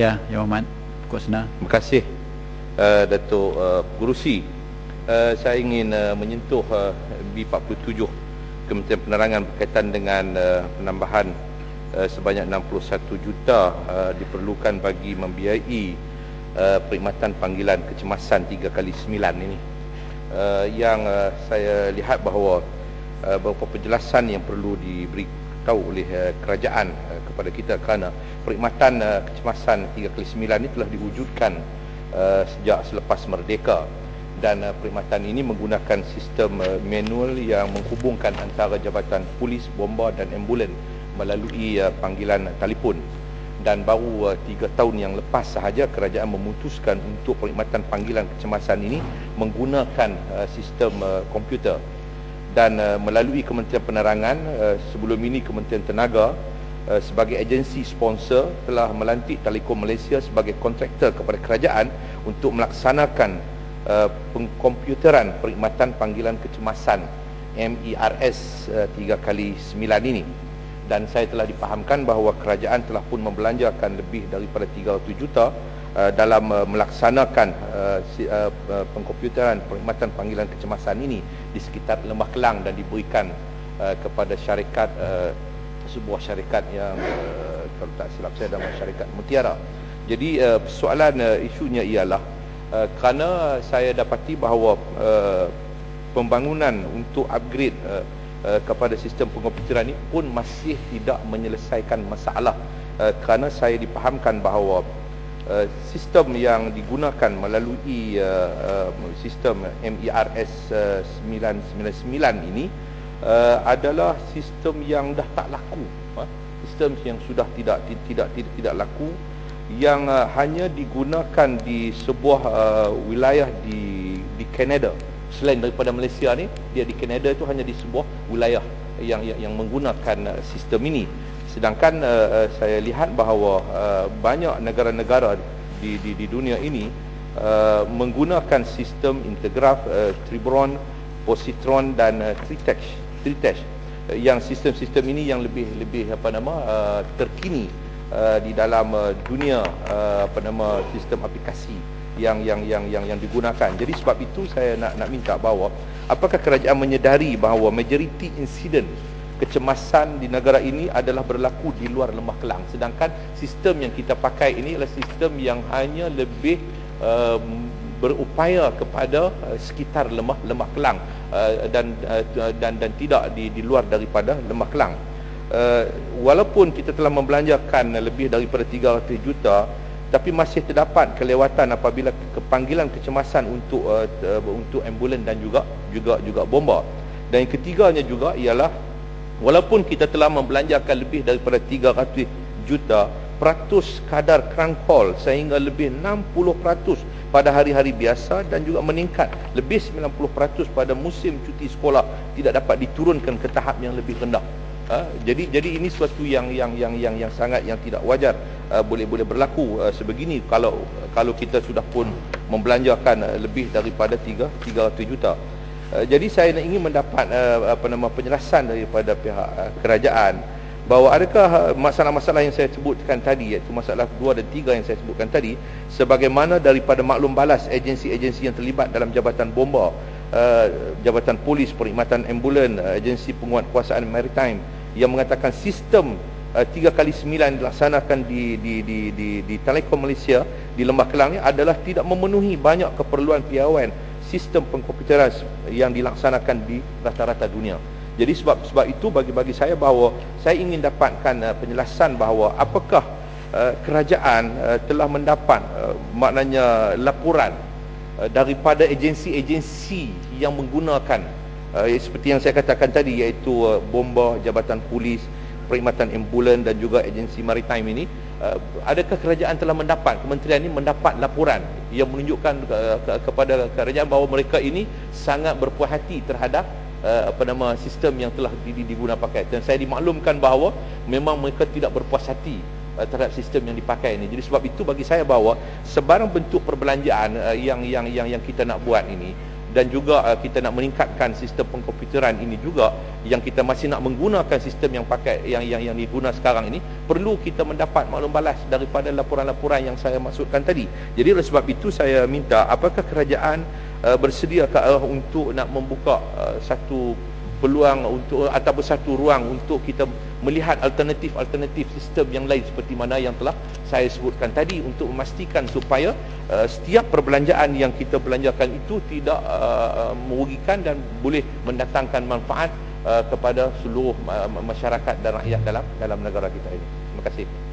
Ya, Yang Amat. Kuat Senar. Terima kasih uh, Datuk uh, Gurusi. Uh, saya ingin uh, menyentuh uh, B47 Kementerian Penerangan berkaitan dengan uh, penambahan uh, sebanyak 61 juta uh, diperlukan bagi membiayai uh, perkhidmatan panggilan kecemasan 3 kali 9 ini. Uh, yang uh, saya lihat bahawa uh, beberapa penjelasan yang perlu diberi tahu oleh uh, kerajaan uh, kepada kita kerana perkhidmatan uh, kecemasan 3 kali 9 ini telah diwujudkan uh, sejak selepas merdeka. Dan uh, perkhidmatan ini menggunakan sistem uh, manual yang menghubungkan antara jabatan polis, bomba dan ambulan melalui uh, panggilan telefon. Dan baru uh, tiga tahun yang lepas sahaja kerajaan memutuskan untuk perkhidmatan panggilan kecemasan ini menggunakan uh, sistem uh, komputer dan uh, melalui Kementerian Penerangan uh, sebelum ini Kementerian Tenaga uh, sebagai agensi sponsor telah melantik Telekom Malaysia sebagai kontraktor kepada kerajaan untuk melaksanakan uh, pengkomputeran perkhidmatan panggilan kecemasan MERS uh, 3 kali 9 ini. Dan saya telah dipahamkan bahawa kerajaan telah pun membelanjakan lebih daripada 300 juta uh, dalam uh, melaksanakan uh, si, uh, uh, pengkomputeran perkhidmatan panggilan kecemasan ini di sekitar Lembah Kelang dan diberikan uh, kepada syarikat uh, sebuah syarikat yang uh, kalau tak silap saya nama syarikat Mutiara. Jadi uh, soalan uh, isunya ialah uh, kerana saya dapati bahawa uh, pembangunan untuk upgrade uh, Uh, kepada sistem pengkomputeran ini pun masih tidak menyelesaikan masalah uh, kerana saya dipahamkan bahawa uh, sistem yang digunakan melalui uh, uh, sistem MERS uh, 999 ini uh, adalah sistem yang dah tak laku. Uh, sistem yang sudah tidak tidak tidak, tidak laku yang uh, hanya digunakan di sebuah uh, wilayah di di Canada selain daripada Malaysia ni dia di Canada itu hanya di sebuah wilayah yang yang, yang menggunakan uh, sistem ini. Sedangkan uh, uh, saya lihat bahawa uh, banyak negara-negara di, di di dunia ini uh, menggunakan sistem integraf uh, Tribron positron dan uh, Tritech Tritech uh, yang sistem-sistem ini yang lebih lebih apa nama uh, terkini uh, di dalam uh, dunia uh, apa nama sistem aplikasi yang yang yang yang yang digunakan. Jadi sebab itu saya nak nak minta bahawa apakah kerajaan menyedari bahawa majoriti insiden kecemasan di negara ini adalah berlaku di luar Lembah Kelang sedangkan sistem yang kita pakai ini adalah sistem yang hanya lebih uh, berupaya kepada uh, sekitar Lembah Lembah Kelang uh, dan uh, dan dan tidak di di luar daripada Lembah Kelang. Uh, walaupun kita telah membelanjakan lebih daripada 300 juta tapi masih terdapat kelewatan apabila kepanggilan kecemasan untuk uh, uh, untuk ambulan dan juga juga juga bomba. Dan yang ketiganya juga ialah walaupun kita telah membelanjakan lebih daripada 300 juta peratus kadar call sehingga lebih 60% pada hari-hari biasa dan juga meningkat lebih 90% pada musim cuti sekolah tidak dapat diturunkan ke tahap yang lebih rendah. Ha? jadi jadi ini sesuatu yang yang yang yang yang sangat yang tidak wajar uh, boleh boleh berlaku uh, sebegini kalau kalau kita sudah pun membelanjakan uh, lebih daripada 3 300 juta. Uh, jadi saya ingin mendapat uh, apa nama penjelasan daripada pihak uh, kerajaan bahawa adakah uh, masalah-masalah yang saya sebutkan tadi iaitu masalah 2 dan 3 yang saya sebutkan tadi sebagaimana daripada maklum balas agensi-agensi yang terlibat dalam jabatan bomba uh, jabatan polis perkhidmatan ambulan uh, agensi penguatkuasaan maritime yang mengatakan sistem uh, tiga kali sembilan dilaksanakan di di di di di Telekom Malaysia di Lembah Kelang ini adalah tidak memenuhi banyak keperluan piawaian sistem pengkomputeran yang dilaksanakan di rata-rata dunia. Jadi sebab sebab itu bagi-bagi saya bahawa saya ingin dapatkan uh, penjelasan bahawa apakah uh, kerajaan uh, telah mendapat uh, maknanya laporan uh, daripada agensi-agensi yang menggunakan uh, seperti yang saya katakan tadi iaitu uh, bomba jabatan polis perkhidmatan ambulan dan juga agensi maritime ini uh, adakah kerajaan telah mendapat kementerian ini mendapat laporan yang menunjukkan uh, ke, kepada kerajaan bahawa mereka ini sangat berpuas hati terhadap uh, apa nama sistem yang telah digunakan pakai? Dan saya dimaklumkan bahawa memang mereka tidak berpuas hati terhadap sistem yang dipakai ini. Jadi sebab itu bagi saya bahawa sebarang bentuk perbelanjaan yang yang yang yang kita nak buat ini dan juga uh, kita nak meningkatkan sistem pengkomputeran ini juga yang kita masih nak menggunakan sistem yang pakai yang yang yang diguna sekarang ini perlu kita mendapat maklum balas daripada laporan-laporan yang saya maksudkan tadi. Jadi oleh sebab itu saya minta apakah kerajaan uh, bersedia uh, untuk nak membuka uh, satu peluang untuk ataupun satu ruang untuk kita melihat alternatif-alternatif sistem yang lain seperti mana yang telah saya sebutkan tadi untuk memastikan supaya uh, setiap perbelanjaan yang kita belanjakan itu tidak uh, merugikan dan boleh mendatangkan manfaat uh, kepada seluruh uh, masyarakat dan rakyat dalam dalam negara kita ini. Terima kasih.